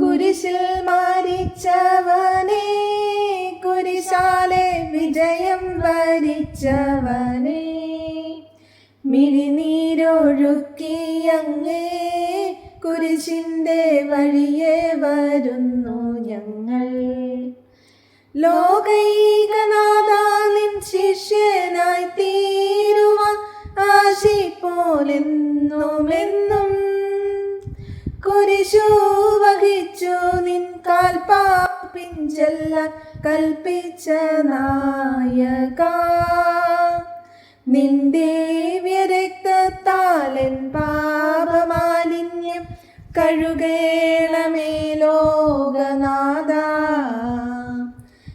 കുരിശിൽ മരിച്ചവനെ കുരിശാലെ വിജയം വരിച്ചവനെ. മിഴിനീരൊഴുക്കിയങ്ങേ കുരിശിന്റെ വഴിയെ വരുന്നു ഞങ്ങൾ. ലോകൈകനാഥ നിൻ ശിഷ്യനായി തീരുവാൻ ആശിപ്പോലെന്നുമെന്നും കുരിശു വഹിച്ചു. നിൻ കാൽപ്പാപ്പിഞ്ചെല്ല കൽപ്പിച്ച നായക. നിൻ പാപമാലിന്യം കഴുകേണമേ ലോകനാഥ.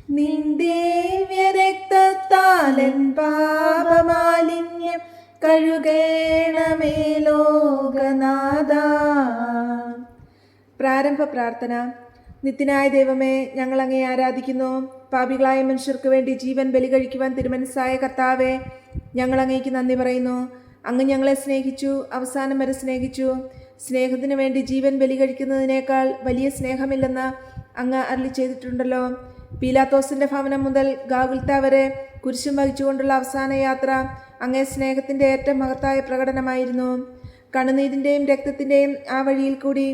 നിൻ പാപമാലിന്യം കഴുകേണമേ പ്രാരംഭ പ്രാർത്ഥന. നിത്യനായ ദൈവമേ ഞങ്ങൾ അങ്ങേ ആരാധിക്കുന്നു. പാപികളായ മനുഷ്യർക്ക് വേണ്ടി ജീവൻ ബലി കഴിക്കുവാൻ തിരുമനസ്സായ കർത്താവെ ഞങ്ങൾ അങ്ങേക്ക് നന്ദി പറയുന്നു. അങ്ങ് ഞങ്ങളെ സ്നേഹിച്ചു അവസാനം വരെ സ്നേഹിച്ചു. സ്നേഹത്തിന് വേണ്ടി ജീവൻ ബലി കഴിക്കുന്നതിനേക്കാൾ വലിയ സ്നേഹമില്ലെന്ന് അങ്ങ് അരളി ചെയ്തിട്ടുണ്ടല്ലോ. പീലാത്തോസിന്റെ ഭവനം മുതൽ ഗാഗുൽത്ത വരെ കുരിശും വഹിച്ചുകൊണ്ടുള്ള അവസാന യാത്ര അങ്ങേ സ്നേഹത്തിന്റെ ഏറ്റവും മഹത്തായ പ്രകടനമായിരുന്നു. കണ്ണുനീരിന്റെയും രക്തത്തിന്റെയും ആ വഴിയിൽ കൂടി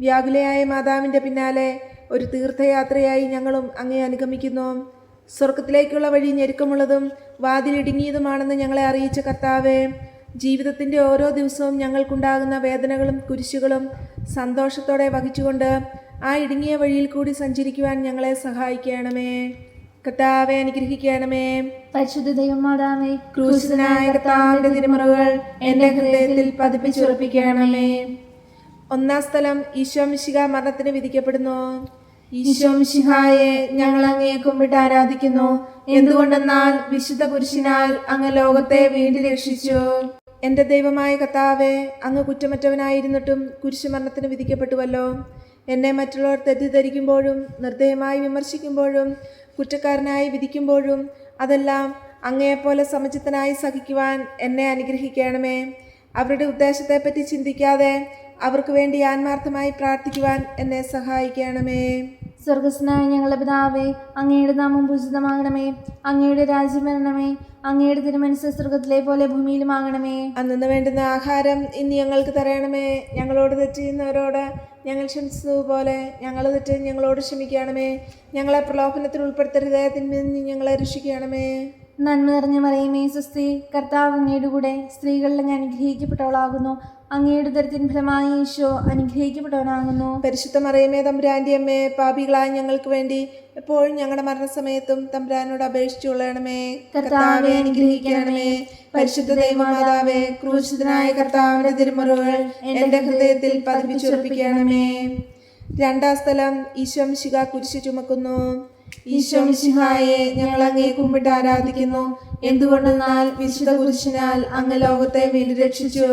വ്യാകുലയായ മാതാവിന്റെ പിന്നാലെ ഒരു തീർത്ഥയാത്രയായി ഞങ്ങളും അങ്ങേ അനുഗമിക്കുന്നു. സ്വർഗത്തിലേക്കുള്ള വഴി ഞെരുക്കമുള്ളതും വാതിലിടുങ്ങിയതുമാണെന്ന് ഞങ്ങളെ അറിയിച്ച കർത്താവേ ജീവിതത്തിന്റെ ഓരോ ദിവസവും ഞങ്ങൾക്കുണ്ടാകുന്ന വേദനകളും കുരിശുകളും സന്തോഷത്തോടെ വഹിച്ചുകൊണ്ട് ആ ഇടുങ്ങിയ വഴിയിൽ കൂടി സഞ്ചരിക്കുവാൻ ഞങ്ങളെ സഹായിക്കണമേ. കർത്താവെ അനുഗ്രഹിക്കണമേ. പരിശുദ്ധ ദൈവമാതാവേ ക്രൂശനായ കർത്താവിന്റെ തിരുമുറകൾ എന്റെ ഹൃദയത്തിൽ പതിപ്പിച്ചുറപ്പിക്കണമേ. ഒന്നാം സ്ഥലം ഈശോമിശിക മരണത്തിന് വിധിക്കപ്പെടുന്നു. ഈശോമിശിഹായെ ഞങ്ങൾ അങ്ങയെ കുമ്പിട്ട് ആരാധിക്കുന്നു. എന്തുകൊണ്ടെന്നാൽ വിശുദ്ധ പുരുഷനാൽ അങ്ങ് ലോകത്തെ വീണ്ടും രക്ഷിച്ചു. എന്റെ ദൈവമായ കർത്താവെ അങ്ങ് കുറ്റമറ്റവനായിരുന്നിട്ടും കുരിശുമരണത്തിന് വിധിക്കപ്പെട്ടുവല്ലോ. എന്നെ മറ്റുള്ളവർ തെറ്റിദ്ധരിക്കുമ്പോഴും നിർദ്ദയമായി വിമർശിക്കുമ്പോഴും കുറ്റക്കാരനായി വിധിക്കുമ്പോഴും അതെല്ലാം അങ്ങയെപ്പോലെ സമചിത്തനായി സഹിക്കുവാൻ എന്നെ അനുഗ്രഹിക്കണമേ. അവരുടെ ഉദ്ദേശത്തെപ്പറ്റി ചിന്തിക്കാതെ അവർക്ക് വേണ്ടി ആത്മാർത്ഥമായി പ്രാർത്ഥിക്കുവാൻ എന്നെ സഹായിക്കണമേ. സ്വർഗസ്നായ ഞങ്ങളുടെ പിതാവേ അങ്ങയുടെ നാമം പൂജിതമാകണമേ. അങ്ങയുടെ രാജ്യം വരണമേ. അങ്ങയുടെ തിരുമനസ് സ്വർഗത്തിലെ പോലെ ഭൂമിയിലും ആകണമേ. അന്നു വേണ്ടുന്ന ആഹാരം ഇന്ന് ഞങ്ങൾക്ക് തരണമേ. ഞങ്ങളോട് തെറ്റ് ചെയ്യുന്നവരോട് ഞങ്ങൾ ക്ഷമിച്ചതുപോലെ ഞങ്ങൾ തെറ്റ് ഞങ്ങളോട് ക്ഷമിക്കണമേ. ഞങ്ങളെ പ്രലോഭനത്തിൽ ഉൾപ്പെടുത്തരുത്. ഹൃദയത്തിൽ നിന്ന് ഞങ്ങളെ രക്ഷിക്കണമേ. നന്മ നിറഞ്ഞ മറിയുമേ സുസ്ത്രീ കർത്താവ് അങ്ങയുടെ കൂടെ സ്ത്രീകളിൽ ഞാൻ അനുഗ്രഹിക്കപ്പെട്ടവളാകുന്നു. അങ്ങയുടെ ദരത്തിൻ ഫലമായി ഈശോ അനുഗ്രഹിക്കപ്പെട്ടവനാകുന്നു. പരിശുദ്ധ മറിയമേ തമ്പുരാന്റെ അമ്മേ പാപികളായ ഞങ്ങൾക്ക് വേണ്ടി എപ്പോഴും ഞങ്ങളുടെ മരണസമയത്തും തമ്പുരാനോട് അപേക്ഷിച്ചു കൊള്ളണമേ കർത്താവെ അനുഗ്രഹിക്കണമേ. പരിശുദ്ധ ദൈവമാതാവേ ക്രൂശിതനായ കർത്താവിന്റെ തിരുമുറകൾ എന്റെ ഹൃദയത്തിൽ പതിപ്പിച്ചുറപ്പിക്കണമേ രണ്ടാം സ്ഥലം ഈശോമിശിക കുരിശ് ചുമക്കുന്നു. ഈശോമിശിഹായെ ഞങ്ങൾ അങ്ങേ കുമ്പിട്ട് ആരാധിക്കുന്നു. എന്തുകൊണ്ടെന്നാൽ വിശുദ്ധ കുരിശിനാൽ അങ്ങ് ലോകത്തെ വീണ്ടും രക്ഷിച്ചു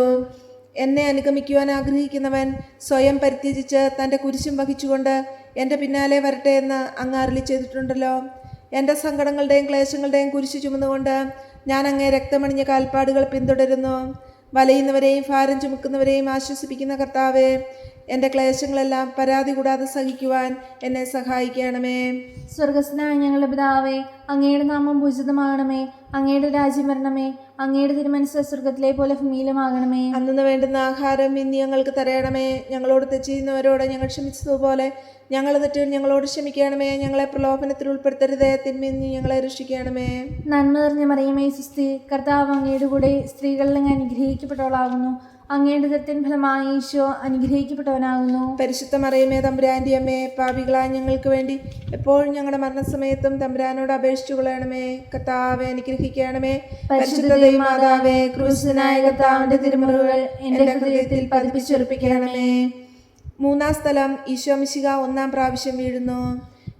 എന്നെ അനുഗമിക്കുവാൻ ആഗ്രഹിക്കുന്നവൻ സ്വയം പരിത്യജിച്ച് തന്റെ കുരിശും വഹിച്ചുകൊണ്ട് എന്റെ പിന്നാലെ വരട്ടെ എന്ന് അങ്ങ് അരളി ചെയ്തിട്ടുണ്ടല്ലോ. എന്റെ സങ്കടങ്ങളുടെയും ക്ലേശങ്ങളുടെയും കുരിശ് ചുമന്നുകൊണ്ട് ഞാൻ അങ്ങേ രക്തമണിഞ്ഞ കാൽപ്പാടുകൾ പിന്തുടരുന്നു. വലയുന്നവരെയും ഭാരം ചുമക്കുന്നവരെയും ആശ്വസിപ്പിക്കുന്ന കർത്താവെ എന്റെ ക്ലേശങ്ങളെല്ലാം പരാതി കൂടാതെ സഹിക്കുവാൻ എന്നെ സഹായിക്കണമേ. സ്വർഗസ്നായ ഞങ്ങളുടെ പിതാവേ അങ്ങയുടെ നാമം പൂജിതമാകണമേ. അങ്ങയുടെ രാജ്യം വരണമേ. അങ്ങയുടെ തിരുമനസ് സ്വർഗത്തിലെ പോലെ ഭൂമിയിലുമാകണമേ. അന്നു വേണ്ടുന്ന ആഹാരം ഇന്ന് ഞങ്ങൾക്ക് തരയണമേ. ഞങ്ങളോട് തെറ്റിയുന്നവരോട് ഞങ്ങൾ ക്ഷമിച്ചതുപോലെ ഞങ്ങൾ തെറ്റ് ഞങ്ങളോട് ക്ഷമിക്കണമേ. ഞങ്ങളെ പ്രലോഭനത്തിൽ ഉൾപ്പെടുത്തരുതേ. തിന്മയിൽ നിന്ന് ഞങ്ങളെ രക്ഷിക്കണമേ. നന്മ നിറഞ്ഞ മറിയമേ സുസ്തി. കർത്താവ് അങ്ങയുടെ കൂടെ സ്ത്രീകളിൽ അങ്ങ് അനുഗ്രഹിക്കപ്പെട്ടവളാകുന്നു. അങ്ങയുടെ ദത്തിൻ ഫലമായി ഈശോ അനുഗ്രഹിക്കപ്പെട്ടവനാകുന്നു. പരിശുദ്ധ മറിയമേ തമ്പുരാന്റെ അമ്മേ പാപികളായ ഞങ്ങൾക്ക് വേണ്ടി എപ്പോഴും ഞങ്ങളുടെ മരണസമയത്തും തമ്പുരാനോട് അപേക്ഷിച്ചു കൊള്ളണമേ. കർത്താവെ അനുഗ്രഹിക്കണമേ. പരിശുദ്ധ ദൈവമാതാവേ ക്രൂശനായ കർത്താവിന്റെ തിരുമുറകൾ എന്റെ ഹൃദയത്തിൽ പതിപ്പിച്ചുറപ്പിക്കണമേ മൂന്നാം സ്ഥലം ഈശോ ഈശോമിശിക ഒന്നാം പ്രാവശ്യം വീഴുന്നു.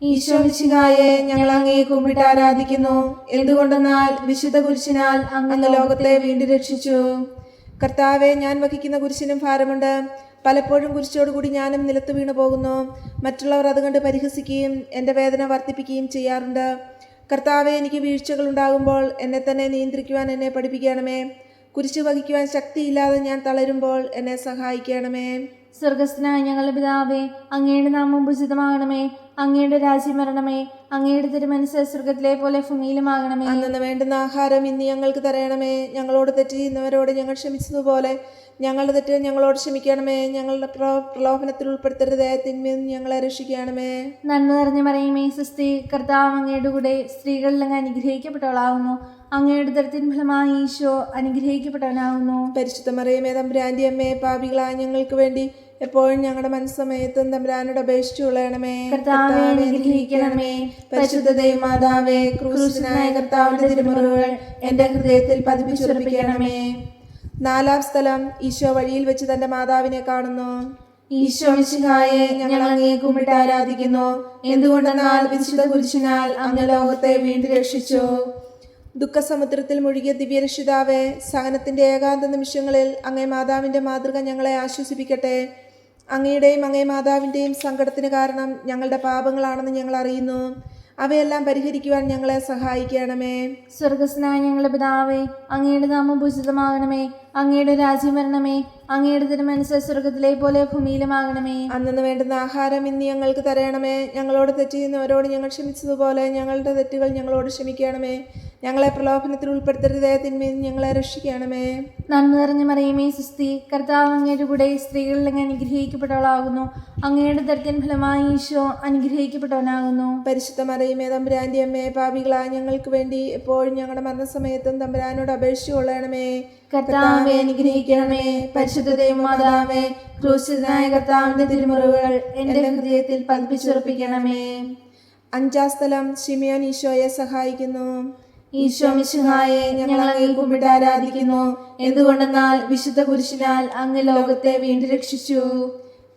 ഈശോ ഈശോമിശികായെ ഞങ്ങൾ അങ്ങേ കുമ്പിട്ട് ആരാധിക്കുന്നു. എന്തുകൊണ്ടെന്നാൽ വിശുദ്ധ കുരിശിനാൽ അങ്ങ് ലോകത്തെ വീണ്ടും രക്ഷിച്ചു. കർത്താവെ ഞാൻ വഹിക്കുന്ന കുരിശിനും ഭാരമുണ്ട്. പലപ്പോഴും കുരിശോടുകൂടി ഞാനും നിലത്ത് വീണു പോകുന്നു. മറ്റുള്ളവർ അത് കണ്ട് പരിഹസിക്കുകയും എന്റെ വേദന വർദ്ധിപ്പിക്കുകയും ചെയ്യാറുണ്ട്. കർത്താവെ എനിക്ക് വീഴ്ചകൾ ഉണ്ടാകുമ്പോൾ എന്നെ തന്നെ നിയന്ത്രിക്കുവാൻ എന്നെ പഠിപ്പിക്കണമേ. കുരിശ് വഹിക്കുവാൻ ശക്തിയില്ലാതെ ഞാൻ തളരുമ്പോൾ എന്നെ സഹായിക്കണമേ. സ്വർഗസ്ഥനായ ഞങ്ങളുടെ പിതാവേ അങ്ങയുടെ നാമം ഉചിതമാകണമേ. അങ്ങയുടെ രാജ്യം വരണമേ. അങ്ങയുടെ തിരുമനസ് സ്വർഗത്തിലെ പോലെ ഭൂമിയിലുമാകണമേ അന്നു വേണ്ടുന്ന ആഹാരം ഇന്ന് ഞങ്ങൾക്ക് തരയണമേ. ഞങ്ങളോട് തെറ്റ് ചെയ്യുന്നവരോട് ഞങ്ങൾ ക്ഷമിച്ചതുപോലെ ഞങ്ങളുടെ തെറ്റ് ഞങ്ങളോട് ക്ഷമിക്കണമേ. ഞങ്ങളുടെ പ്രലോഭനത്തിൽ ഉൾപ്പെടുത്തരുതേ. തിന്മയിൽ ഞങ്ങളെ രക്ഷിക്കണമേ. നന്മ നിറഞ്ഞ പറയുമേ സുസ്തി. കർത്താവ് അങ്ങയുടെ കൂടെ സ്ത്രീകളിൽ അങ്ങ് അനുഗ്രഹിക്കപ്പെട്ടവളാകുന്നു അങ്ങയുടെ ദരത്തിൻ ഫലമായി ഈശോ അനുഗ്രഹിക്കപ്പെട്ടവനാകുന്നു പരിശുദ്ധ മറിയമേ തമ്പുരാന്റെ അമ്മേ പാപികളായ ഞങ്ങൾക്ക് വേണ്ടി എപ്പോഴും ഞങ്ങളുടെ മനസ്സമയത്തും തമ്പുരാനോട് അപേക്ഷിച്ചു കൊള്ളണമേ. അനുഗ്രഹിക്കണമേ. പരിശുദ്ധ ദൈവമാതാവേ ക്രൂശനായ കർത്താവിന്റെ തിരുമുറിവുകൾ എന്റെ ഹൃദയത്തിൽ പതിപ്പിച്ചുറപ്പിക്കണമേ. നാലാം സ്ഥലം ഈശോ വഴിയിൽ വെച്ച് തന്റെ മാതാവിനെ കാണുന്നു. ഈശോ മിശിഹായെ ഞങ്ങൾ അങ്ങേ കുമ്പിട്ട് ആരാധിക്കുന്നു. എന്തുകൊണ്ടെന്നാൽ വിശുദ്ധ കുരിശിനാൽ അങ്ങ് ലോകത്തെ വീണ്ടും രക്ഷിച്ചു. ദുഃഖസമുദ്രത്തിൽ മുഴുകിയ ദിവ്യരക്ഷിതാവെ സഹനത്തിന്റെ ഏകാന്ത നിമിഷങ്ങളിൽ അങ്ങേ മാതാവിന്റെ മാതൃക ഞങ്ങളെ ആശ്വസിപ്പിക്കട്ടെ. അങ്ങയുടെയും അങ്ങേ മാതാവിന്റെയും സങ്കടത്തിന് കാരണം ഞങ്ങളുടെ പാപങ്ങളാണെന്ന് ഞങ്ങൾ അറിയുന്നു. അവയെല്ലാം പരിഹരിക്കുവാൻ ഞങ്ങളെ സഹായിക്കണമേ. സ്വർഗസ്നായ ഞങ്ങളുടെ പിതാവേ അങ്ങയുടെ നാമം ഭൂഷിതമാകണമേ അങ്ങയുടെ രാജ്യം വരണമേ. അങ്ങയുടെ തിരുമനസ് സ്വർഗത്തിലെ പോലെ ഭൂമിയിലുമാകണമേ. അന്നു വേണ്ടുന്ന ആഹാരം ഇന്ന് ഞങ്ങൾക്ക് തരണമേ. ഞങ്ങളോട് തെറ്റ് ചെയ്യുന്നവരോട് ഞങ്ങൾ ക്ഷമിച്ചതുപോലെ ഞങ്ങളുടെ തെറ്റുകൾ ഞങ്ങളോട് ക്ഷമിക്കണമേ. ഞങ്ങളെ പ്രലോഭനത്തിൽ ഉൾപ്പെടുത്തരുതേ തിന്മയിൽ ഞങ്ങളെ രക്ഷിക്കണമേ. നന്മ നിറഞ്ഞ മറിയമേ സുസ്തി കർത്താവ് അങ്ങയുടെ കൂടെ സ്ത്രീകളിൽ അങ്ങ് അനുഗ്രഹിക്കപ്പെട്ടവളാകുന്നു. അങ്ങയുടെ ദരത്തിൻ ഫലമായി ഈശോ അനുഗ്രഹിക്കപ്പെട്ടവനാകുന്നു. പരിശുദ്ധ മറിയമേ തമ്പുരാന്റെ അമ്മേ പാപികളായ ഞങ്ങൾക്ക് വേണ്ടി എപ്പോഴും ഞങ്ങളുടെ മരണസമയത്തും തമ്പുരാനോട് അപേക്ഷിച്ചു കൊള്ളണമേ. കർത്താവെ അനുഗ്രഹിക്കണമേ. പരിശുദ്ധ ദൈവമാതാവേ ക്രൂശിതനായ കർത്താവിന്റെ തിരുമുറിവുകൾ എന്റെ ഹൃദയത്തിൽ പതിപ്പിച്ചുറപ്പിക്കണമേ. അഞ്ചാം സ്ഥലം ഷിമിയോൻ ഈശോയെ സഹായിക്കുന്നു. ഈശോ മിശുഹായെ ഞങ്ങൾ അങ്ങേ കുമ്പിട്ട് ആരാധിക്കുന്നു. എന്തുകൊണ്ടെന്നാൽ വിശുദ്ധ കുരിശിനാൽ അങ്ങ് ലോകത്തെ വീണ്ടും രക്ഷിച്ചു.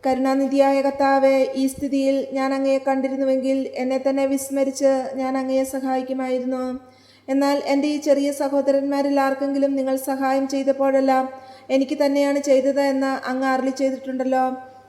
കരുണാനിധിയായ കർത്താവെ ഈ സ്ഥിതിയിൽ ഞാൻ അങ്ങയെ കണ്ടിരുന്നുവെങ്കിൽ എന്നെ തന്നെ വിസ്മരിച്ച് ഞാൻ അങ്ങയെ സഹായിക്കുമായിരുന്നു. എന്നാൽ എന്റെ ഈ ചെറിയ സഹോദരന്മാരിൽ ആർക്കെങ്കിലും നിങ്ങൾ സഹായം ചെയ്തപ്പോഴെല്ലാം എനിക്ക് തന്നെയാണ് ചെയ്തത് എന്ന് അങ്ങ് അറിളി ചെയ്തിട്ടുണ്ടല്ലോ.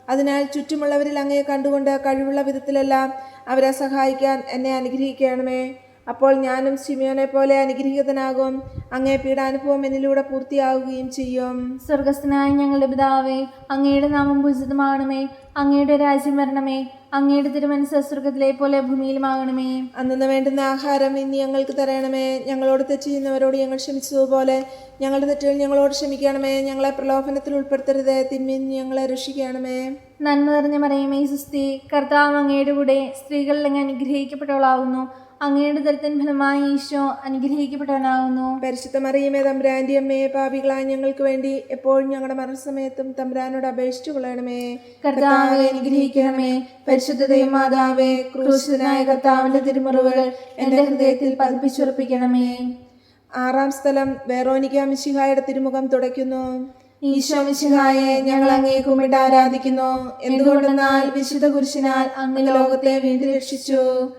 അതിനാൽ ചുറ്റുമുള്ളവരിൽ അങ്ങയെ കണ്ടുകൊണ്ട് കഴിവുള്ള വിധത്തിലെല്ലാം അവരെ സഹായിക്കാൻ എന്നെ അനുഗ്രഹിക്കണമേ. അപ്പോൾ ഞാനും സിമിയോനെ പോലെ അനുഗ്രഹീതനാകും. അങ്ങേ പീഡാനുഭവം എന്നിലൂടെ പൂർത്തിയാവുകയും ചെയ്യും. സ്വർഗസ്ഥനായ ഞങ്ങളുടെ പിതാവേ അങ്ങയുടെ നാമം പൂജിതമാകണമേ. അങ്ങയുടെ രാജ്യം വരണമേ. അങ്ങയുടെ തിരുമനസ് സ്വർഗത്തിലെ പോലെ ഭൂമിയിലുമാകണമേ. അന്നു വേണ്ടുന്ന ആഹാരം ഇനി ഞങ്ങൾക്ക് തരണമേ. ഞങ്ങളോട് തെറ്റ് ചെയ്യുന്നവരോട് ഞങ്ങൾ ക്ഷമിച്ചതുപോലെ ഞങ്ങളുടെ തെറ്റുകൾ ഞങ്ങളോട് ക്ഷമിക്കണമേ. ഞങ്ങളെ പ്രലോഭനത്തിൽ ഉൾപ്പെടുത്തരുത്. തിന്മയിൽ ഞങ്ങളെ രക്ഷിക്കണമേ. നന്മ നിറഞ്ഞ മറിയമേ സുസ്തി കർത്താവ് അങ്ങയുടെ കൂടെ സ്ത്രീകളിൽ അങ്ങ് അനുഗ്രഹിക്കപ്പെട്ടവളാകുന്നു അങ്ങയുടെ ദരത്തിൻ ഫലമായി ഈശോ അനുഗ്രഹിക്കപ്പെട്ടവനാകുന്നു. പരിശുദ്ധ മറിയമേ തമ്പ്രാന്റെ അമ്മയെ പാപികളായ ഞങ്ങൾക്ക് വേണ്ടി എപ്പോഴും ഞങ്ങളുടെ മരണസമയത്തും തമ്പ്രാനോട് അപേക്ഷിച്ചു കൊള്ളണമേ. കർത്താവെ അനുഗ്രഹിക്കണമേ. പരിശുദ്ധ ദൈവമാതാവേ ക്രൂശനായ കർത്താവിന്റെ തിരുമുറിവുകൾ എന്റെ ഹൃദയത്തിൽ പതിപ്പിച്ചുറപ്പിക്കണമേ. ആറാം സ്ഥലം വേറോനിക്ക മിശിഹായുടെ തിരുമുഖം തുടയ്ക്കുന്നു. ഈശോ മിശിഹായെ ഞങ്ങൾ അങ്ങേ കുമിട്ട് ആരാധിക്കുന്നു. എന്തുകൊണ്ടെന്നാൽ വിശുദ്ധ കുരിശിനാൽ അങ്ങ് ലോകത്തെ വീണ്ടും രക്ഷിച്ചു.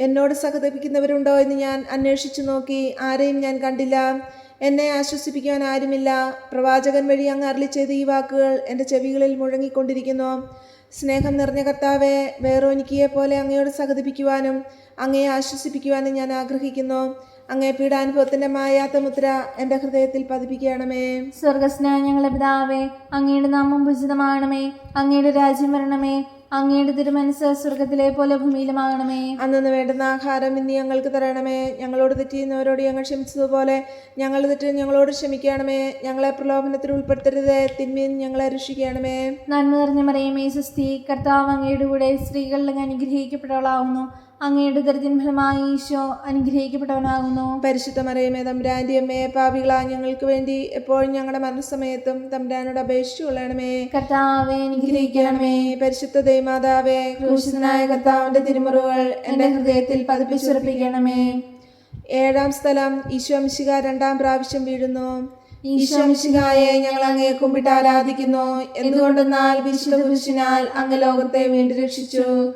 എന്നോട് സഹതപിക്കുന്നവരുണ്ടോ എന്ന് ഞാൻ അന്വേഷിച്ചു നോക്കി. ആരെയും ഞാൻ കണ്ടില്ല. എന്നെ ആശ്വസിപ്പിക്കാൻ ആരുമില്ല. പ്രവാചകൻ വഴി അങ്ങ് അരളി ചെയ്ത ഈ വാക്കുകൾ എന്റെ ചെവികളിൽ മുഴങ്ങിക്കൊണ്ടിരിക്കുന്നു. സ്നേഹം നിറഞ്ഞ കർത്താവെ വേറോനിക്കിയെ പോലെ അങ്ങയോട് സഹതിപ്പിക്കുവാനും അങ്ങയെ ആശ്വസിപ്പിക്കുവാനും ഞാൻ ആഗ്രഹിക്കുന്നു. അങ്ങേ പീഡാനുഭവത്തിന്റെ മായാത്ത മുദ്ര എന്റെ ഹൃദയത്തിൽ പതിപ്പിക്കണമേ. സ്വർഗസ്നായ ഞങ്ങളുടെ പിതാവേ അങ്ങയുടെ നാമം ഭുജിതമാണമേ അങ്ങയുടെ രാജ്യം വരണമേ. അങ്ങയുടെ തിരുമനസ് സ്വർഗത്തിലെ പോലെ ഭൂമിയിലുമാകണമേ. അന്നു വേണ്ടുന്ന ആഹാരം ഇന്ന് ഞങ്ങൾക്ക് തരണമേ. ഞങ്ങളോട് തെറ്റിയുന്നവരോട് ഞങ്ങൾ ക്ഷമിച്ചതുപോലെ ഞങ്ങൾ തെറ്റ് ഞങ്ങളോട് ക്ഷമിക്കണമേ. ഞങ്ങളെ പ്രലോഭനത്തിൽ ഉൾപ്പെടുത്തരുതേ. തിന്മയിൽ ഞങ്ങളെ രക്ഷിക്കണമേ. നന്മ നിറഞ്ഞ മറിയമേ സുസ്തി കർത്താവ് അങ്ങയുടെ കൂടെ സ്ത്രീകളിൽ അങ്ങ് അനുഗ്രഹിക്കപ്പെട്ടവളാകുന്നു അങ്ങയുടെ ദരിദ്രൻ ഫലമായി ഈശോ അനുഗ്രഹിക്കപ്പെട്ടവനാകുന്നു. പരിശുദ്ധ മറിയമേ തമ്പുരാന്റെ അമ്മയെ പാപികളാ ഞങ്ങൾക്ക് വേണ്ടി എപ്പോഴും ഞങ്ങളുടെ മരണസമയത്തും തമ്പുരാനോട് അപേക്ഷിച്ചു കൊള്ളണമേ. കർത്താവെ അനുഗ്രഹിക്കണമേ. പരിശുദ്ധ ദൈമാതാവേ ക്രൂശിതനായ കർത്താവിന്റെ തിരുമുറിവുകൾ എന്റെ ഹൃദയത്തിൽ പതിപ്പിച്ചുറപ്പിക്കണമേ. ഏഴാം സ്ഥലം ഈശോ മിശിക രണ്ടാം പ്രാവശ്യം വീഴുന്നു. ഈശ്വംശികായെ ഞങ്ങൾ അങ്ങേ കുമ്പിട്ട് ആരാധിക്കുന്നു. എന്തുകൊണ്ടെന്നാൽ വിശുദ്ധ പുരുഷനാൽ അങ്ങ് ലോകത്തെ വീണ്ടും രക്ഷിച്ചു.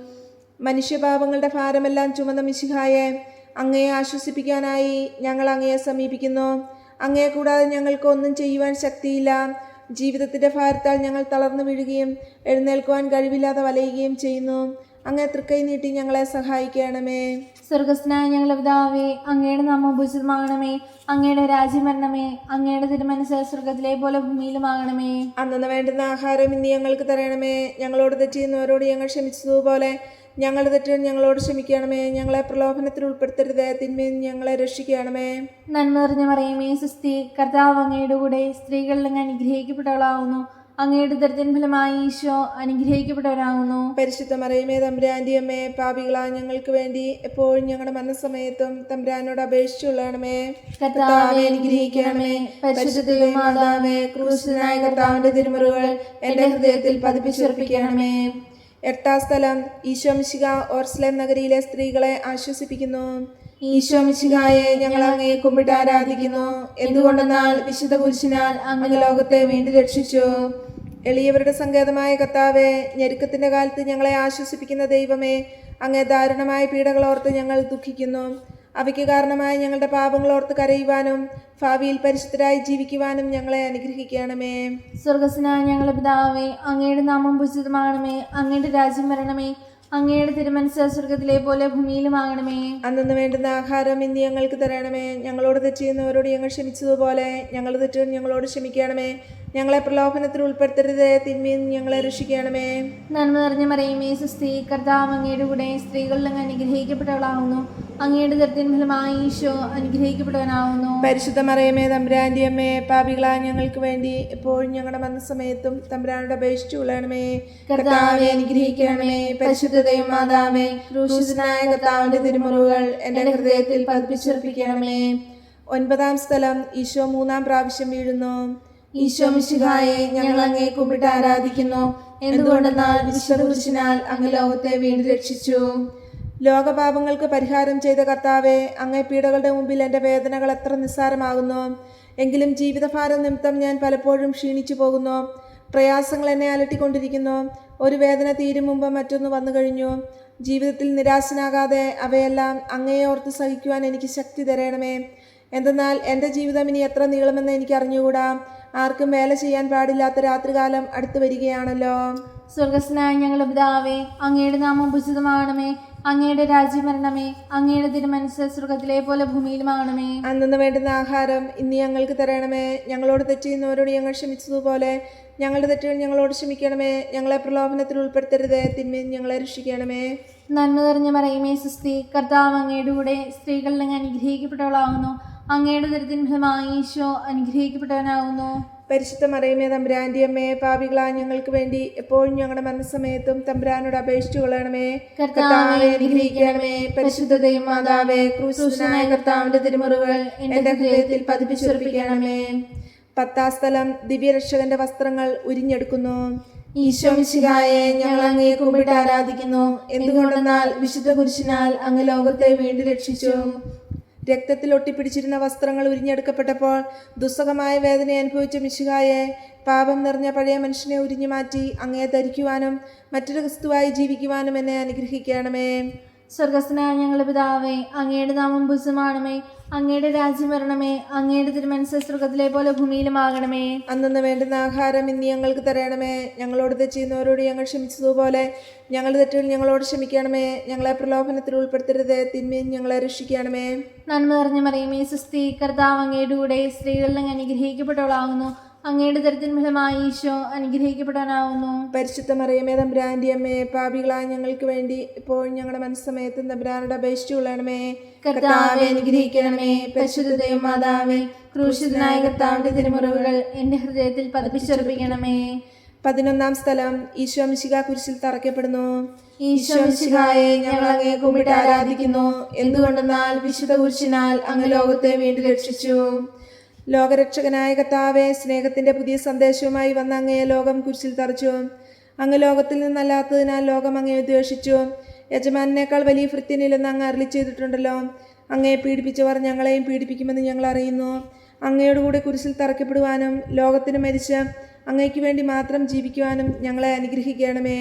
മനുഷ്യപാപങ്ങളുടെ ഭാരമെല്ലാം ചുമന്ന മിശിഹായെ അങ്ങയെ ആശ്വസിപ്പിക്കാനായി ഞങ്ങൾ അങ്ങയെ സമീപിക്കുന്നു. അങ്ങയെ കൂടാതെ ഞങ്ങൾക്ക് ഒന്നും ചെയ്യുവാൻ ശക്തിയില്ല. ജീവിതത്തിന്റെ ഭാരത്താൽ ഞങ്ങൾ തളർന്നു വീഴുകയും എഴുന്നേൽക്കുവാൻ കഴിവില്ലാതെ വലയുകയും ചെയ്യുന്നു. അങ്ങേ തൃക്കൈ നീട്ടി ഞങ്ങളെ സഹായിക്കണമേ. സ്വർഗസ്നായ ഞങ്ങളുടെ പിതാവേ അങ്ങയുടെ നാമം ഭൂഷിതമാകണമേ അങ്ങയുടെ രാജ്യം വരണമേ. അങ്ങയുടെ തിരുമനസ് സ്വർഗത്തിലെ പോലെ ഭൂമിയിലുമാകണമേ. അന്നു വേണ്ടുന്ന ആഹാരം ഇന്ന് ഞങ്ങൾക്ക് തരണമേ. ഞങ്ങളോട് തെറ്റ് ചെയ്യുന്നവരോട് ഞങ്ങൾ ക്ഷമിച്ചതുപോലെ ഞങ്ങളുടെ തെറ്റുകൾ ഞങ്ങളോട് ക്ഷമിക്കണമേ ഞങ്ങളെ പ്രലോഭനത്തിൽ ഉൾപ്പെടുത്തരുത് തിന്മയിൽ ഞങ്ങളെ രക്ഷിക്കണമേ. നന്മ നിറഞ്ഞ പറയുമേ സുസ്തി കർത്താവ് അങ്ങയുടെ കൂടെ സ്ത്രീകളിൽ അങ്ങ് അനുഗ്രഹിക്കപ്പെട്ടവളാവുന്നു. അങ്ങയുടെ ദരിദ്രൻ ഫലമായി ഈശോ അനുഗ്രഹിക്കപ്പെട്ടവരാകുന്നു പരിശുദ്ധ മറിയമേ തമ്പുരാന്റെ അമ്മേ പാപികളാ ഞങ്ങൾക്ക് വേണ്ടി എപ്പോഴും ഞങ്ങളുടെ മനസ്സമയത്തും തമ്പുരാനോട് അപേക്ഷിച്ചുള്ളണമേ. കർത്താവെ അനുഗ്രഹിക്കണമേ. പരിശുദ്ധ മാതാവേ ക്രൂശനായ കർത്താവിന്റെ തിരുമുറുകൾ എന്റെ ഹൃദയത്തിൽ പതിപ്പിച്ചുറപ്പിക്കണമേ. എട്ടാം സ്ഥലം ഈശോമിശിക ഓർസ്ലേം നഗരിയിലെ സ്ത്രീകളെ ആശ്വസിപ്പിക്കുന്നു. ഈശോ ഈശോമിശികായെ ഞങ്ങൾ അങ്ങയെ കുമ്പിട്ട് ആരാധിക്കുന്നു. എന്തുകൊണ്ടെന്നാൽ വിശുദ്ധ കുരിശിനാൽ അങ്ങ് ലോകത്തെ വീണ്ടും രക്ഷിച്ചു. എളിയവരുടെ സങ്കേതമായ കത്താവെ ഞെരുക്കത്തിന്റെ കാലത്ത് ഞങ്ങളെ ആശ്വസിപ്പിക്കുന്ന ദൈവമേ അങ്ങേ ദാരുണമായ പീഡകളോർത്ത് ഞങ്ങൾ ദുഃഖിക്കുന്നു. അവയ്ക്ക് കാരണമായ ഞങ്ങളുടെ പാപങ്ങൾ ഓർത്ത് കരയുവാനും ഭാവിയിൽ പരിശുദ്ധരായി ജീവിക്കുവാനും ഞങ്ങളെ അനുഗ്രഹിക്കണമേ. സ്വർഗസ്നായ ഞങ്ങളുടെ പിതാവേ അങ്ങയുടെ നാമം പൂജിതമാകണമേ അങ്ങയുടെ രാജ്യം വരണമേ. അങ്ങയുടെ തിരുമനസ് സ്വർഗത്തിലെ പോലെ ഭൂമിയിലും ഭൂമിയിലുമാകണമേ അന്നു വേണ്ടുന്ന ആഹാരം ഇന്ന് ഞങ്ങൾക്ക് തരണമേ. ഞങ്ങളോട് തെറ്റ് ചെയ്യുന്നവരോട് ഞങ്ങൾ ക്ഷമിച്ചതുപോലെ ഞങ്ങൾ തെറ്റുകൾ ഞങ്ങളോട് ക്ഷമിക്കണമേ. ഞങ്ങളെ പ്രലോഭനത്തിൽ ഉൾപ്പെടുത്തരുത് തിന്മയിൽ ഞങ്ങളെ രക്ഷിക്കണമേ. നന്മ നിറഞ്ഞ മറിയുമേ സ്ത്രീ കർത്താവ് അങ്ങയുടെ കൂടെ സ്ത്രീകളിൽ അങ്ങ് അനുഗ്രഹിക്കപ്പെട്ടവളാവുന്നു. അങ്ങയുടെ ദരിദ്രൻ ഫലമായി ഈശോ അനുഗ്രഹിക്കപ്പെട്ടവനാവുന്നു. പരിശുദ്ധ മറിയമേ തമ്പുരാന്റെ അമ്മേ പാപികളാ ഞങ്ങൾക്ക് വേണ്ടി എപ്പോഴും ഞങ്ങളുടെ മരണസമയത്തും തമ്പുരാനോട് അപേക്ഷിച്ചു കൊള്ളണമേ കർത്താവെ അനുഗ്രഹിക്കണമേ. പരിശുദ്ധതയും മാതാവേ ക്രൂശിതനായ കർത്താവിന്റെ തിരുമുറിവുകൾ എന്റെ ഹൃദയത്തിൽ പതിപ്പിച്ചുറപ്പിക്കണമേ ഒൻപതാം സ്ഥലം ഈശോ മൂന്നാം പ്രാവശ്യം വീഴുന്നു. ഈശോ മിശിഹായെ ഞങ്ങൾ അങ്ങേ കുമ്പിട്ട് ആരാധിക്കുന്നു. എന്തുകൊണ്ടെന്നാൽ വിശ്വകുരിശിനാൽ അങ്ങ് ലോകത്തെ വീണ്ടും രക്ഷിച്ചു. ലോകപാപങ്ങൾക്ക് പരിഹാരം ചെയ്ത കർത്താവെ അങ്ങേ പീഡകളുടെ മുമ്പിൽ എന്റെ വേദനകൾ എത്ര നിസ്സാരമാകുന്നു. എങ്കിലും ജീവിതഭാരം നിമിത്തം ഞാൻ പലപ്പോഴും ക്ഷീണിച്ചു പോകുന്നു. പ്രയാസങ്ങൾ എന്നെ അലട്ടിക്കൊണ്ടിരിക്കുന്നു. ഒരു വേദന തീരും മുമ്പ് മറ്റൊന്ന് വന്നു കഴിഞ്ഞു. ജീവിതത്തിൽ നിരാശനാകാതെ അവയെല്ലാം അങ്ങയെ ഓർത്ത് സഹിക്കുവാൻ എനിക്ക് ശക്തി തരണമേ. എന്തെന്നാൽ എന്റെ ജീവിതം ഇനി എത്ര നീളമെന്ന് എനിക്ക് അറിഞ്ഞുകൂടാ ആർക്കും വേല ചെയ്യാൻ പാടില്ലാത്ത രാത്രികാലം അടുത്തു വരികയാണല്ലോ. സ്വർഗസ്നായ ഞങ്ങളുടെ പിതാവേ അങ്ങയുടെ നാമം ഉചിതമാകണമേ. അങ്ങയുടെ രാജ്യം വരണമേ. അങ്ങയുടെ തിരുമനസ് സ്വർഗത്തിലെ പോലെ ഭൂമിയിലുമാകണമേ. അന്നു വേണ്ടുന്ന ആഹാരം ഇന്ന് ഞങ്ങൾക്ക് തരണമേ. ഞങ്ങളോട് തെറ്റിയുന്നവരോട് ഞങ്ങൾ ക്ഷമിച്ചതുപോലെ ഞങ്ങളുടെ തെറ്റുകൾ ഞങ്ങളോട് ക്ഷമിക്കണമേ. ഞങ്ങളെ പ്രലോഭനത്തിൽ ഉൾപ്പെടുത്തരുത്. തിന്മയിൽ ഞങ്ങളെ രക്ഷിക്കണമേ. നന്മ നിറഞ്ഞ പറയുമേ സുസ്തി കർത്താവ് അങ്ങയുടെ കൂടെ സ്ത്രീകളിൽ അങ്ങ് അനുഗ്രഹിക്കപ്പെട്ടവളാകുന്നു. അങ്ങയുടെ ദരിദ്രൻ അനുഗ്രഹിക്കപ്പെട്ടവനാകുന്നു. പരിശുദ്ധ മറിയമേ തമ്പുരാന്റെ അമ്മയെ പാപികളാ ഞങ്ങൾക്ക് വേണ്ടി എപ്പോഴും ഞങ്ങളുടെ മനസ്സമയത്തും തമ്പുരാനോട് അപേക്ഷിച്ചു കൊള്ളണമേ. കർത്താവെ അനുഗ്രഹിക്കണമേ. പരിശുദ്ധ ദൈവമാതാവേ ക്രൂശനായ കർത്താവിന്റെ തിരുമുറിവുകൾ എന്റെ ഹൃദയത്തിൽ പതിപ്പിച്ചുറപ്പിക്കണമേ. പത്താം സ്ഥലം ദിവ്യരക്ഷകന്റെ വസ്ത്രങ്ങൾ ഉരിഞ്ഞെടുക്കുന്നു. ഈശോ മിശിഹായെ ഞങ്ങൾ അങ്ങയെ കുമ്പിട്ട് ആരാധിക്കുന്നു. എന്തുകൊണ്ടെന്നാൽ വിശുദ്ധ കുരിശിനാൽ അങ്ങ് ലോകത്തെ വീണ്ടും രക്ഷിച്ചു. രക്തത്തിൽ ഒട്ടിപ്പിടിച്ചിരുന്ന വസ്ത്രങ്ങൾ ഉരിഞ്ഞെടുക്കപ്പെട്ടപ്പോൾ ദുസ്സഹമായ വേദന അനുഭവിച്ച മിശുകായെ പാപം നിറഞ്ഞ പഴയ മനുഷ്യനെ ഉരിഞ്ഞു മാറ്റി അങ്ങയെ ധരിക്കുവാനും മറ്റൊരു ക്രിസ്തുവായി ജീവിക്കുവാനും എന്നെ അനുഗ്രഹിക്കണമേ. സ്വർഗസ്നായ ഞങ്ങളുടെ പിതാവേ അങ്ങയുടെ നാമം പൂജിതമാകണമേ അങ്ങയുടെ രാജ്യം വരണമേ. അങ്ങയുടെ തിരുമനസ് സ്വർഗത്തിലെ പോലെ ഭൂമിയിലുമാകണമേ. അന്നു വേണ്ടുന്ന ആഹാരം ഇന്ന് ഞങ്ങൾക്ക് തരണമേ. ഞങ്ങളോട് തെറ്റ് ഞങ്ങൾ ക്ഷമിച്ചതുപോലെ ഞങ്ങൾ തെറ്റുകൾ ഞങ്ങളോട് ക്ഷമിക്കണമേ. ഞങ്ങളെ പ്രലോഭനത്തിൽ ഉൾപ്പെടുത്തരുത്. തിന്മയും ഞങ്ങളെ രക്ഷിക്കണമേ. നന്മ നിറഞ്ഞ മറിയമേ സുസ്തി കർത്താവ് അങ്ങയുടെ കൂടെ സ്ത്രീകളിൽ അനുഗ്രഹിക്കപ്പെട്ടവളാകുന്നു. അങ്ങയുടെ ദരിദ്രൻ ഫലമായി ഈശോ അനുഗ്രഹിക്കപ്പെടാനാവുന്നു. പരിശുദ്ധ മറിയമേ തമ്പുരാന്റെ അമ്മയെ പാപികളായ ഞങ്ങൾക്ക് വേണ്ടി ഇപ്പോൾ ഞങ്ങളുടെ മനസ്സമയത്തും തമ്പുരാനോട് അപേക്ഷിച്ചു കൊള്ളണമേ. കർത്താവെ അനുഗ്രഹിക്കണമേ. പരിശുദ്ധ ദൈവമാതാവേ ക്രൂശിതനായ കർത്താവിന്റെ തിരുമുറിവുകൾ എന്റെ ഹൃദയത്തിൽ പതിപ്പിച്ചുറപ്പിക്കണമേ പതിനൊന്നാം സ്ഥലം ഈശോ മിശിക കുരിശിൽ തറയ്ക്കപ്പെടുന്നു. ഈശോ മിശിഹായെ ഞങ്ങൾ അങ്ങേ കുമ്പിട്ട് ആരാധിക്കുന്നു. എന്തുകൊണ്ടെന്നാൽ വിശുദ്ധ കുരിശിനാൽ അങ്ങ് ലോകത്തെ വീണ്ടും രക്ഷിച്ചു. ലോകരക്ഷകനായ കത്താവെ സ്നേഹത്തിന്റെ പുതിയ സന്ദേശവുമായി വന്ന അങ്ങയെ ലോകം കുരിശിൽ തറച്ചു. അങ്ങ് ലോകത്തിൽ നിന്നല്ലാത്തതിനാൽ ലോകം അങ്ങയെ ദ്വേഷിച്ചു. യജമാനേക്കാൾ വലിയ ഭൃത്യനില്ലെന്ന് അങ്ങ് അരളി ചെയ്തിട്ടുണ്ടല്ലോ. അങ്ങയെ പീഡിപ്പിച്ചവർ ഞങ്ങളെയും പീഡിപ്പിക്കുമെന്ന് ഞങ്ങൾ അറിയുന്നു. അങ്ങയോട് കൂടെ കുരിശിൽ തറയ്ക്കപ്പെടുവാനും ലോകത്തിന് മരിച്ച് അങ്ങയ്ക്ക് വേണ്ടി മാത്രം ജീവിക്കുവാനും ഞങ്ങളെ അനുഗ്രഹിക്കണമേ.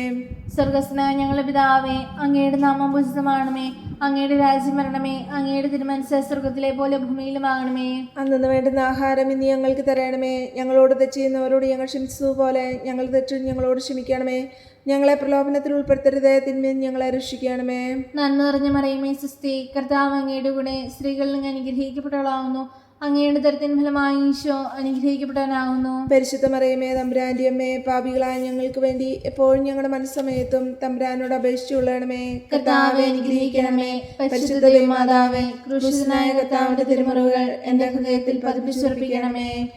സ്വർഗസ്നായ ഞങ്ങളുടെ പിതാവേ അങ്ങയുടെ നാമം പൂജിതമാകണമേ അങ്ങയുടെ രാജ്യം വരണമേ. അങ്ങയുടെ തിരുമനസ് സ്വർഗത്തിലെ പോലെ ഭൂമിയിലുമാകണമേ. അന്നു വേണ്ടുന്ന ആഹാരം ഇനി ഞങ്ങൾക്ക് തരണമേ. ഞങ്ങളോട് തെറ്റ് ചെയ്യുന്നവരോട് ഞങ്ങൾ ക്ഷമിച്ചതുപോലെ ഞങ്ങൾ തെറ്റ് ഞങ്ങളോട് ക്ഷമിക്കണമേ. ഞങ്ങളെ പ്രലോഭനത്തിൽ ഉൾപ്പെടുത്തരുതേ. തിന്മയും ഞങ്ങളെ രക്ഷിക്കണമേ. നന്മ നിറഞ്ഞ മറയുമേ സുസ്തി കർത്താവ് അങ്ങയുടെ കൂടെ സ്ത്രീകളിൽ അങ്ങ് അനുഗ്രഹിക്കപ്പെട്ടവളാവുന്നു. അങ്ങയുടെ തരത്തിൻ ഫലമായി ഈശോ അനുഗ്രഹിക്കപ്പെടാനാവുന്നു. പരിശുദ്ധ മറിയമേ തമ്പുരാന്റെ അമ്മേ പാപികളായ ഞങ്ങൾക്ക് വേണ്ടി എപ്പോഴും ഞങ്ങളുടെ മനസ്സമയത്തും തമ്പുരാനോട് അപേക്ഷിച്ചുള്ളണമേ കർത്താവെ അനുഗ്രഹിക്കണമേ. പരിശുദ്ധ മാതാവേ കൃഷിനായ കർത്താവിന്റെ തിരുമുറവുകൾ എന്റെ ഹൃദയത്തിൽ പതിപ്പിച്ചുറപ്പിക്കണമേ.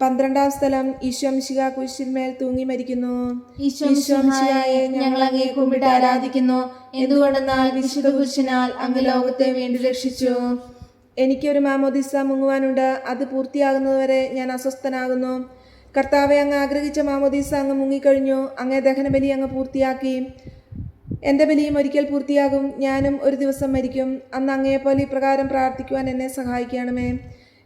പന്ത്രണ്ടാം സ്ഥലം ഈശോംശിക കുരിശിന്മേൽ തൂങ്ങി മരിക്കുന്നു. ഈശോ മിശിഹായെ ഞങ്ങൾ അങ്ങേ കുമ്പിട്ട് ആരാധിക്കുന്നു. എന്തുകൊണ്ടെന്നാൽ വിശുദ്ധ കുശിനാൽ അങ്ങ് ലോകത്തെ വീണ്ടും രക്ഷിച്ചു. എനിക്കൊരു മാമോദിസ മുങ്ങുവാനുണ്ട്. അത് പൂർത്തിയാകുന്നതുവരെ ഞാൻ അസ്വസ്ഥനാകുന്നു. കർത്താവെ അങ്ങ് ആഗ്രഹിച്ച മാമോദിസ അങ്ങ് മുങ്ങിക്കഴിഞ്ഞു. അങ്ങേ ദഹനബലി അങ്ങ് പൂർത്തിയാക്കി. എന്റെ ബലിയും ഒരിക്കൽ പൂർത്തിയാകും. ഞാനും ഒരു ദിവസം മരിക്കും. അന്ന് അങ്ങയെപ്പോലെ ഇപ്രകാരം പ്രാർത്ഥിക്കുവാൻ എന്നെ സഹായിക്കണമേ.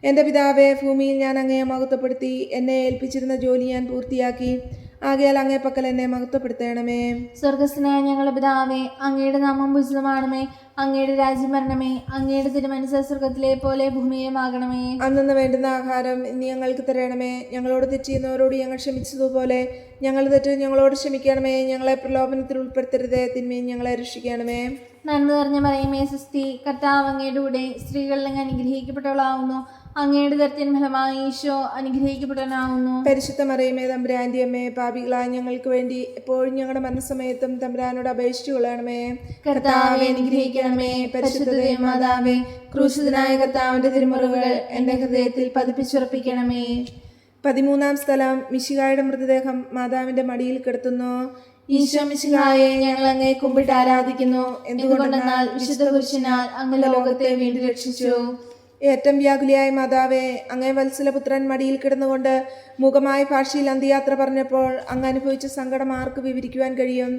എന്റെ പിതാവെ ഭൂമിയിൽ ഞാൻ അങ്ങയെ മഹത്വപ്പെടുത്തി. എന്നെ ഏൽപ്പിച്ചിരുന്ന ജോലി ഞാൻ പൂർത്തിയാക്കി. ആകയാൽ അങ്ങേ പക്കൽ എന്നെ മഹത്വപ്പെടുത്തണമേ. സ്വർഗസ്നായ ഞങ്ങളുടെ പിതാവേ അങ്ങയുടെ നാമം ഉചിതമാണമേ. അങ്ങയുടെ രാജ്യം വരണമേ. അങ്ങയുടെ തിരുമനസ് സ്വർഗത്തിലെ പോലെ ഭൂമിയുമാകണമേ. അന്നു വേണ്ടുന്ന ആഹാരം ഇനി ഞങ്ങൾക്ക് തരണമേ. ഞങ്ങളോട് തെറ്റിയുന്നവരോട് ഞങ്ങൾ ക്ഷമിച്ചതുപോലെ ഞങ്ങൾ തെറ്റ് ഞങ്ങളോട് ക്ഷമിക്കണമേ. ഞങ്ങളെ പ്രലോഭനത്തിൽ ഉൾപ്പെടുത്തരുതേ. തിന്മയും ഞങ്ങളെ രക്ഷിക്കണമേ. നന്മ നിറഞ്ഞ മറിയമേ സുസ്തി കർത്താവ് അങ്ങയുടെ കൂടെ സ്ത്രീകളിൽ അങ്ങ് അനുഗ്രഹിക്കപ്പെട്ടവളാവുന്നു. അങ്ങയുടെ തരത്തിൻ ഫലമായി ഈശോ അനുഗ്രഹിക്കപ്പെടാനാവുന്നു പരിശുദ്ധ മറിയമേ തമ്പുരാന്റെ അമ്മേ പാപികളായ ഞങ്ങൾക്ക് വേണ്ടി എപ്പോഴും ഞങ്ങളുടെ മനസ്സമയത്തും തമ്പുരാനോട് അപേക്ഷിച്ചു കൊള്ളണമേ. കർത്താവെ അനുഗ്രഹിക്കണമേ. പരിശുദ്ധ മാതാവേ ക്രൂശിതനായ കർത്താവിന്റെ തിരുമുറിവുകൾ എന്റെ ഹൃദയത്തിൽ പതിപ്പിച്ചുറപ്പിക്കണമേ. പതിമൂന്നാം സ്ഥലം മിശികായുടെ മൃതദേഹം മാതാവിന്റെ മടിയിൽ കിടത്തുന്നു. ഈശോ മിശിഹായെ ഞങ്ങൾ അങ്ങേ കുമ്പിട്ട് ആരാധിക്കുന്നു. എന്തുകൊണ്ടെന്നാൽ വിശുദ്ധ പുരുഷനാൽ അങ്ങ് ലോകത്തെ വീണ്ടും രക്ഷിച്ചു. ഏറ്റവും വ്യാകുലിയായ മാതാവേ അങ്ങേ വത്സലപുത്രൻ മടിയിൽ കിടന്നുകൊണ്ട് മുഖമായ ഭാഷയിൽ അന്ത്യയാത്ര പറഞ്ഞപ്പോൾ അങ്ങ് അനുഭവിച്ച സങ്കടം ആർക്ക് വിവരിക്കുവാൻ കഴിയും?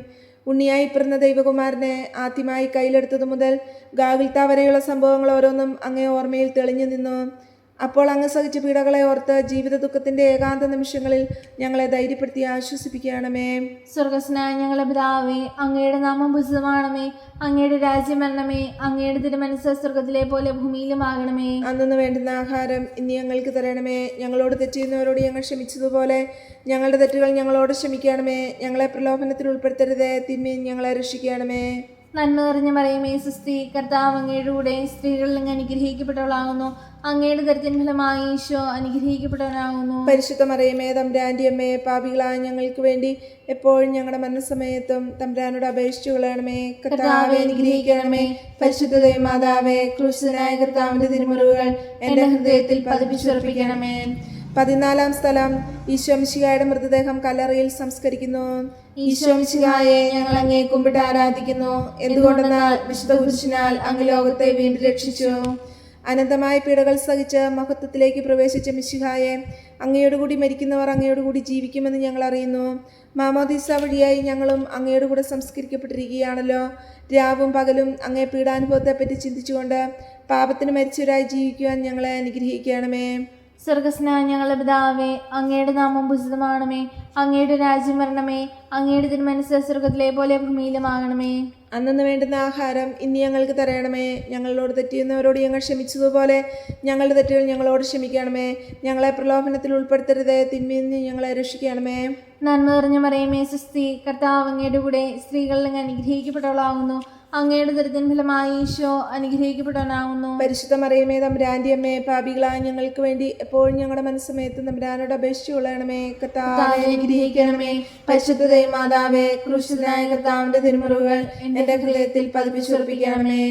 ഉണ്ണിയായി പിറന്ന ദൈവകുമാരനെ ആദ്യമായി കയ്യിലെടുത്തതു മുതൽ ഗാവിൽത്ത വരെയുള്ള സംഭവങ്ങൾ ഓരോന്നും അങ്ങേ ഓർമ്മയിൽ തെളിഞ്ഞു നിന്നു. അപ്പോൾ അങ്ങ് സഹിച്ച പീഡകളെ ഓർത്ത് ജീവിത ദുഃഖത്തിന്റെ ഏകാന്ത നിമിഷങ്ങളിൽ ഞങ്ങളെ ധൈര്യപ്പെടുത്തി ആശ്വസിപ്പിക്കണമേ സ്വർഗസ്നായ ഞങ്ങളുടെ പിതാവേ അങ്ങയുടെ നാമം ഉചിതമാണമേ അങ്ങയുടെ രാജ്യം വരണമേ. അങ്ങയുടെ തിരുമനസ് സ്വർഗത്തിലെ പോലെ ഭൂമിയിലും ആകണമേ അന്നു വേണ്ടുന്ന ആഹാരം ഇനി ഞങ്ങൾക്ക് തരണമേ. ഞങ്ങളോട് തെറ്റിയുന്നവരോട് ഞങ്ങൾ ക്ഷമിച്ചതുപോലെ ഞങ്ങളുടെ തെറ്റുകൾ ഞങ്ങളോട് ക്ഷമിക്കണമേ ഞങ്ങളെ പ്രലോഭനത്തിൽ ഉൾപ്പെടുത്തരുതേ. തിന്മയും ഞങ്ങളെ രക്ഷിക്കണമേ നന്മ നിറഞ്ഞ മറിയമേ സുസ്തി കർത്താവ് അങ്ങയുടെ കൂടെ സ്ത്രീകളിൽ അങ്ങ് അനുഗ്രഹിക്കപ്പെട്ടവളാകുന്നു. അങ്ങയുടെ തരത്തിൻ ഫലമായി ഈശോ അനുഗ്രഹിക്കപ്പെട്ടവനാകുന്നു. പരിശുദ്ധ മറിയമേ തമ്പ്രാന്റെ അമ്മയെ പാപികളായ ഞങ്ങൾക്ക് വേണ്ടി എപ്പോഴും ഞങ്ങളുടെ മനസ്സമയത്തും തമ്പ്രാനോട് അപേക്ഷിച്ചു കൊള്ളണമേ. കർത്താവെ അനുഗ്രഹിക്കണമേ. പരിശുദ്ധ മാതാവേ ക്രൂശനായ കർത്താവിന്റെ തിരുമുറിവുകൾ എന്റെ ഹൃദയത്തിൽ പതിപ്പിച്ചുറപ്പിക്കണമേ. പതിനാലാം സ്ഥലം ഈശോ മിശികായുടെ മൃതദേഹം കല്ലറയിൽ സംസ്കരിക്കുന്നു. ഈശോമിശിഹായെ ഞങ്ങൾ അങ്ങേ കുമ്പിട്ട് ആരാധിക്കുന്നു. എന്തുകൊണ്ടെന്നാൽ വിശുദ്ധ പുരുഷനാൽ അങ്ങ് ലോകത്തെ വീണ്ടും രക്ഷിച്ചു. അനന്തമായ പീഡകൾ സഹിച്ച് മഹത്വത്തിലേക്ക് പ്രവേശിച്ച മിശിഹായെ അങ്ങയോടുകൂടി മരിക്കുന്നവർ അങ്ങയോടുകൂടി ജീവിക്കുമെന്ന് ഞങ്ങൾ അറിയുന്നു. മാമോദീസ വഴിയായി ഞങ്ങളും അങ്ങയോടുകൂടെ സംസ്കരിക്കപ്പെട്ടിരിക്കുകയാണല്ലോ. രാവും പകലും അങ്ങേ പീഡാനുഭവത്തെപ്പറ്റി ചിന്തിച്ചുകൊണ്ട് പാപത്തിന് മരിച്ചവരായി ജീവിക്കുവാൻ ഞങ്ങളെ അനുഗ്രഹിക്കണമേ. സ്വർഗസ്നായ ഞങ്ങളുടെ പിതാവേ അങ്ങയുടെ നാമം ഉചിതമാണമേ. അങ്ങയുടെ രാജ്യം വരണമേ. അങ്ങയുടെ തിരുമനസ് സ്വർഗത്തിലെ പോലെ ഭൂമിയിലുമാകണമേ. അന്നു വേണ്ടുന്ന ആഹാരം ഇനി ഞങ്ങൾക്ക് തരണമേ ഞങ്ങളോട് തെറ്റിയുന്നവരോട് ഞങ്ങൾ ക്ഷമിച്ചതുപോലെ ഞങ്ങളുടെ തെറ്റുകൾ ഞങ്ങളോട് ക്ഷമിക്കണമേ. ഞങ്ങളെ പ്രലോഭനത്തിൽ ഉൾപ്പെടുത്തരുതേ. തിന്മയെന്ന് ഞങ്ങളെ രക്ഷിക്കണമേ. നന്മ നിറഞ്ഞ മറിയമേ സുസ്തി കർത്താവ് അങ്ങയുടെ കൂടെ സ്ത്രീകളിൽ അങ്ങ് അനുഗ്രഹിക്കപ്പെട്ടവളാകുന്നു. അങ്ങയുടെ ദരിദ്രൻ ഫലമായി ഈശോ അനുഗ്രഹിക്കപ്പെട്ടവനാകുന്നു പരിശുദ്ധ മറിയമേ തമ്പുരാന്റെ അമ്മേ പാപികളായ ഞങ്ങൾക്ക് വേണ്ടി എപ്പോഴും ഞങ്ങളുടെ മനസ്സമയത്ത് തമ്പുരാനോട് അപേക്ഷിച്ചു കൊള്ളണമേ. അനുഗ്രഹിക്കണമേ. പരിശുദ്ധ മാതാവേ ക്രൂശിതനായ കർത്താവിന്റെ തിരുമുറിവുകൾ എന്റെ ഹൃദയത്തിൽ പതിപ്പിച്ചുറപ്പിക്കണമേ.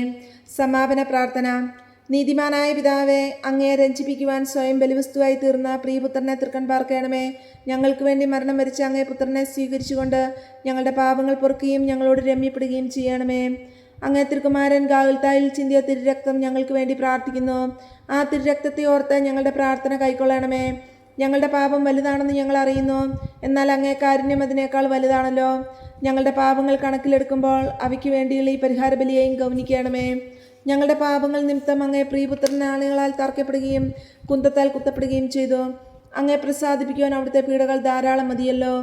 സമാപന പ്രാർത്ഥന. നീതിമാനായ പിതാവെ അങ്ങയെ രഞ്ജിപ്പിക്കുവാൻ സ്വയം ബലിവസ്തുവായി തീർന്ന പ്രിയപുത്രനെ തൃക്കൺ പാർക്കണമേ. ഞങ്ങൾക്ക് വേണ്ടി മരണം വരിച്ച അങ്ങേ പുത്രനെ സ്വീകരിച്ചുകൊണ്ട് ഞങ്ങളുടെ പാപങ്ങൾ പൊറുക്കുകയും ഞങ്ങളോട് രമ്യപ്പെടുകയും ചെയ്യണമേ. അങ്ങേ തിരുക്കുമാരൻ ഗാകുൽത്തായിൽ ചിന്തിയ തിരുരക്തം ഞങ്ങൾക്ക് വേണ്ടി പ്രാർത്ഥിക്കുന്നു. ആ തിരുരക്തത്തെ ഓർത്ത് ഞങ്ങളുടെ പ്രാർത്ഥന കൈക്കൊള്ളണമേ. ഞങ്ങളുടെ പാപം വലുതാണെന്ന് ഞങ്ങൾ അറിയുന്നു. എന്നാൽ അങ്ങേ കാരുണ്യം അതിനേക്കാൾ വലുതാണല്ലോ. ഞങ്ങളുടെ പാപങ്ങൾ കണക്കിലെടുക്കുമ്പോൾ അവയ്ക്ക് വേണ്ടിയുള്ള ഈ പരിഹാര ബലിയെയും ഗൗനിക്കണമേ. ഞങ്ങളുടെ പാപങ്ങൾ നിമിത്തം അങ്ങേ പ്രിയപുത്രൻ ആളുകളാൽ തർക്കപ്പെടുകയും കുന്തത്താൽ കുത്തപ്പെടുകയും ചെയ്തു. അങ്ങേ പ്രസാദിപ്പിക്കുവാൻ അവിടുത്തെ പീഡകൾ ധാരാളം മതിയല്ലോ.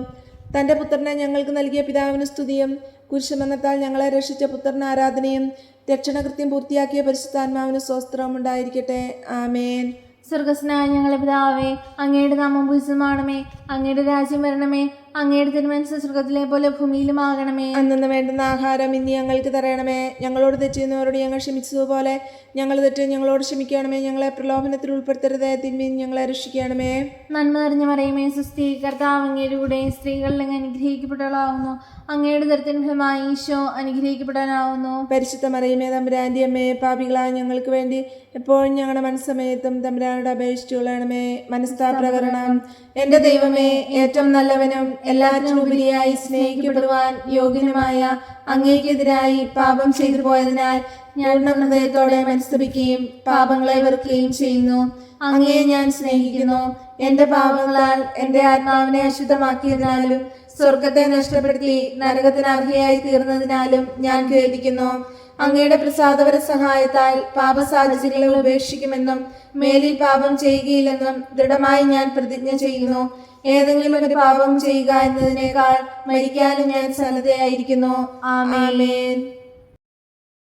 തന്റെ പുത്രനെ ഞങ്ങൾക്ക് നൽകിയ പിതാവിന് സ്തുതിയും കുരിശുമരണത്താൽ ഞങ്ങളെ രക്ഷിച്ച പുത്രന് ആരാധനയും രക്ഷണകൃത്യം പൂർത്തിയാക്കിയ പരിശുദ്ധാത്മാവിന് സ്വസ്ത്രം ഉണ്ടായിരിക്കട്ടെ. ആമേൻ. സ്വർഗസ്നായ ഞങ്ങളെ പിതാവേ അങ്ങയുടെ നാമം പൂജിതമാണമേ അങ്ങയുടെ രാജ്യം വരണമേ അങ്ങയുടെ തിരുമനസ് സ്വർഗത്തിലെ പോലെ ഭൂമിയിലും ആകണമേ അന്നു വേണ്ടുന്ന ആഹാരം ഇനി ഞങ്ങൾക്ക് തരണമേ. ഞങ്ങളോട് തെറ്റിയുന്നവരോട് ഞങ്ങൾ ക്ഷമിച്ചതുപോലെ ഞങ്ങൾ തെറ്റ് ഞങ്ങളോട് ക്ഷമിക്കണമേ. ഞങ്ങളെ പ്രലോഭനത്തിൽ ഉൾപ്പെടുത്തരുത്. തിന്മയും ഞങ്ങളെ രക്ഷിക്കണമേ. നന്മ നിറഞ്ഞ പറയുമേ സുസ്ഥീകർത്താവ് അങ്ങയുടെ കൂടെ സ്ത്രീകളിൽ അങ്ങ് അനുഗ്രഹിക്കപ്പെട്ടവളാവുന്നു. അങ്ങയുടെ ദരത്തിന് ഫലമായി ഈശോ അനുഗ്രഹിക്കപ്പെടാനാവുന്നു. പരിശുദ്ധ മറിയമേ തമ്പുരാന്റെ അമ്മയെ പാപികളായ ഞങ്ങൾക്ക് വേണ്ടി എപ്പോഴും ഞങ്ങളുടെ മനസ്സമയത്തും തമ്പുരാനോട് അപേക്ഷിച്ചുകൊള്ളണമേ മനസ്താപ്രകരണം. എന്റെ ദൈവമേ ഏറ്റവും നല്ലവനും എല്ലാറ്റിനും ഉപരിയായി സ്നേഹിക്കപ്പെടുവാൻ യോഗ്യനുമായ അങ്ങേക്കെതിരായി പാപം ചെയ്തു പോയതിനാൽ ഞാൻ ഹൃദയത്തോടെ മനസ്തപിക്കുകയും പാപങ്ങളെ വെറുക്കുകയും ചെയ്യുന്നു. അങ്ങയെ ഞാൻ സ്നേഹിക്കുന്നു. എന്റെ പാപങ്ങളാൽ എന്റെ ആത്മാവിനെ അശുദ്ധമാക്കിയതിനാലും സ്വർഗത്തെ നഷ്ടപ്പെടുത്തി നരകത്തിന് അർഹയായി തീർന്നതിനാലും ഞാൻ ഖേദിക്കുന്നു. അങ്ങയുടെ പ്രസാദപര സഹായത്താൽ പാപസാധ്യതകളെ ഉപേക്ഷിക്കുമെന്നും മേലിൽ പാപം ചെയ്യുകയില്ലെന്നും ദൃഢമായി ഞാൻ പ്രതിജ്ഞ ചെയ്യുന്നു. ഏതെങ്കിലും ഒരു പാപം ചെയ്യുക എന്നതിനേക്കാൾ മരിക്കാനും ഞാൻ സന്നദ്ധയായിരിക്കുന്നു. ആമേൻ.